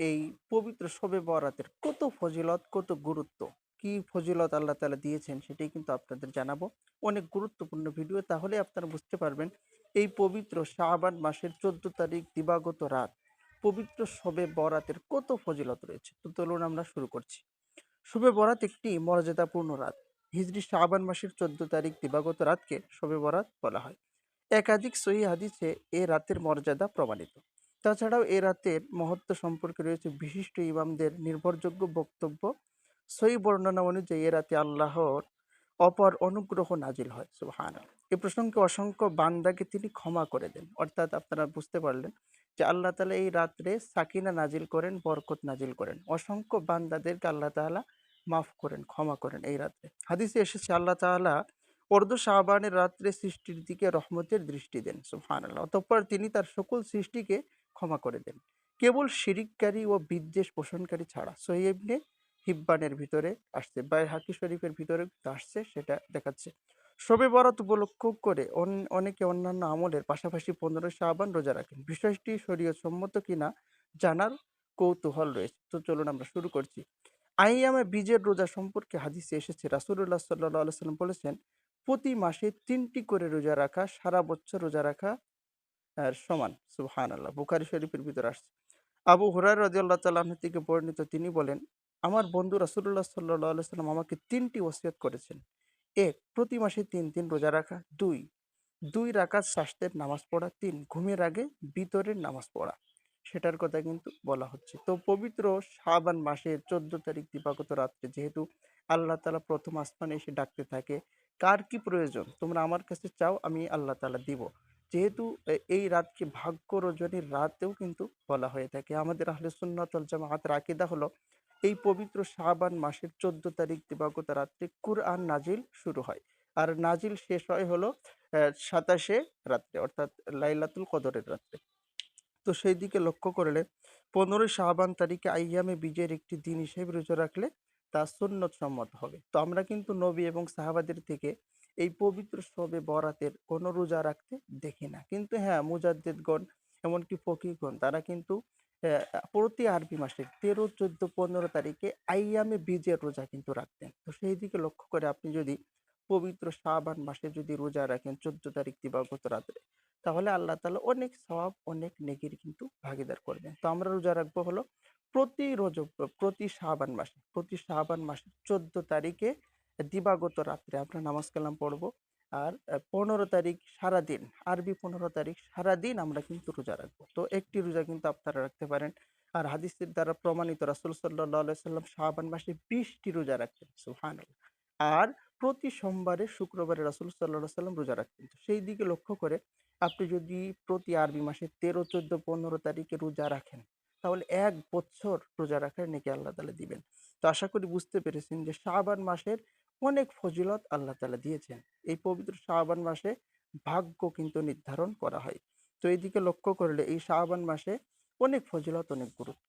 এই পবিত্র শবে বরাতের কত ফজিলত, কত গুরুত্ব? কি ফজিলত আল্লাহ তালা দিয়েছেন সেটাই কিন্তু আপনাদের জানাব। অনেক গুরুত্বপূর্ণ ভিডিও, তাহলে আপনারা বুঝতে পারবেন এই পবিত্র শাবান মাসের চোদ্দ তারিখ দিবাগত রাত, পবিত্র শবে বরাতের কত ফজিলত রয়েছে? তো চলুন আমরা শুরু করছি। শবে বরাত একটি মর্যাদাপূর্ণ রাত। হিজরি শাবান মাসের চোদ্দ তারিখ দিবাগত রাতকে শবে বরাত বলা হয়। একাধিক সহি হাদিসে এ রাতের মর্যাদা প্রমাণিত। তাছাড়াও এ রাতের মহত্ব সম্পর্কে রয়েছে বিশিষ্ট ইমামদের নির্ভরযোগ্য বক্তব্য। সহি বর্ণনা অনুযায়ী এ রাতে আল্লাহর অপর অনুগ্রহ নাজিল হয় সুবহান এ প্রসঙ্গে অসংখ্য বান্দাকে তিনি ক্ষমা করে দেন। অর্থাৎ আপনারা বুঝতে পারলেন যে আল্লাহ তালা এই রাত্রে সাকিনা নাজিল করেন, বরকত নাজিল করেন। অসংখ্য বান্দাদেরকে আল্লাহ তাআলা মাফ করেন, ক্ষমা করেন এই রাত্রে। হাদিসে এসেছে, আল্লাহ তাআলা অর্ধ শাহবানের রাত্রে সৃষ্টির দিকে রহমতের দৃষ্টি দেন সুবহান আল্লাহ অতঃপর তিনি তার সকল সৃষ্টিকে ক্ষমা করে দেন। কেবল শিরিককারী ও বিদ্বেষ পোষণকারী ছাড়া সহিবনে হিব্বানের ভিতরে আসছে বাই হাকি শরীফের ভিতরে আসছে সেটা দেখাচ্ছে। শবে বরাত উপলক্ষ করে অন- অনেকে অন্যান্য আমলের পাশাপাশি পনেরো শাহবান রোজা রাখেন। বিষয়টি শরীয় সম্মত কিনা জানার কৌতূহল রয়েছে। তো চলুন আমরা শুরু করছি। আইয়ামে বীজের রোজা সম্পর্কে হাদিসে এসেছে রাসুল্লাহ সাল্লাহ সাল্লাম বলেছেন, প্রতি মাসে তিনটি করে রোজা রাখা, সারা বছর রোজা রাখা আর সমান। সুবহান আল্লাহ বুখারি শরীফের ভিতরে আসছে। আবু হুরার রাজিয়াল্লাহ তাল্লাহ থেকে বর্ণিত তিনি বলেন, আমার বন্ধু রাসুল্লাহ সাল্লাহ সাল্লাম আমাকে তিনটি ওসিয়ত করেছেন। এক, প্রতি মাসে তিন দিন রোজা রাখা। দুই দুই রাকাত স্বাস্থ্যের নামাজ পড়া। তিন, ঘুমের আগে বিতরের নামাজ পড়া। সেটার কথা কিন্তু বলা হচ্ছে। তো পবিত্র শাবান মাসের চোদ্দ তারিখ দিবাগত রাত্রে যেহেতু আল্লাহ তালা প্রথম আসমানে এসে ডাকতে থাকে, কার কি প্রয়োজন? তোমরা আমার কাছে চাও, আমি আল্লাহ তালা দিব। যেহেতু এই রাতকে ভাগ্য রজনীর রাতেও কিন্তু বলা হয়ে থাকে। আমাদের আহলে সুন্নাতল জামাআতের আকিদা হলো, এই পবিত্র শাবান মাসের চোদ্দ তারিখ দিবাগত রাত্রে কুরআন নাজিল শুরু হয়। আর নাজিল শেষ হয় হলো সাতাশে রাত্রে, অর্থাৎ লাইলাতুল কদরের রাত্রে। তো সেই দিকে লক্ষ্য করলে, পনেরোই শাহবান তারিখে আইয়ামে বীজের একটি দিন হিসেবে রোজা রাখলে তা সুন্নত সম্মত হবে। তো আমরা কিন্তু নবী এবং সাহাবাদের থেকে এই পবিত্র শবে বরাতের কোনো রোজা রাখতে দেখি না। কিন্তু হ্যাঁ মুজাদ্দেদগণ এমনকি ফকিগণ তারা কিন্তু প্রতি আরবি মাসে তেরো, চোদ্দ, পনেরো তারিখে আইয়ামে বীজের রোজা কিন্তু রাখতেন। তো সেই দিকে লক্ষ্য করে আপনি যদি পবিত্র শাবান মাসে যদি রোজা রাখেন চোদ্দ তারিখ দিবাগত রাত্রে, তাহলে আল্লাহ তালা অনেক সওয়াব, অনেক নেকির কিন্তু ভাগিদার করবেন। তো আমরা রোজা রাখব হলো প্রতি রোজ প্রতি শাবান মাসে, প্রতি শাবান মাসে চোদ্দ তারিখে দিবাগত রাত্রে আমরা নামাজ কালাম পড়ব। আর পনেরো তারিখ সারাদিন, আরবি পনেরো তারিখ সারাদিন আমরা কিন্তু রোজা রাখব। তো একটি রোজা কিন্তু আপনারা রাখতে পারেন। আর হাদিসের দ্বারা প্রমাণিত রাসুল সাল্লাহ সাল্লাম শাবান মাসে বিশটি রোজা রাখতেন সুহান আর প্রতি সোমবারে, শুক্রবারে রাসুল সাল্লাহ সাল্লাম রোজা রাখতেন। সেই দিকে লক্ষ্য করে আপনি যদি প্রতি আরবি মাসে তেরো, চোদ্দ, পনেরো তারিখে রোজা রাখেন, তাহলে এক বছর রোজা রাখার নাকি আল্লাহ তালা দিবেন। তো আশা করি বুঝতে পেরেছেন যে শাবান মাসের অনেক ফজিলত আল্লাহ তালা দিয়েছেন। এই পবিত্র শাহবান মাসে ভাগ্য কিন্তু নির্ধারণ করা হয়। তো এইদিকে লক্ষ্য করলে এই শাহবান মাসে অনেক ফজিলত, অনেক গুরুত্ব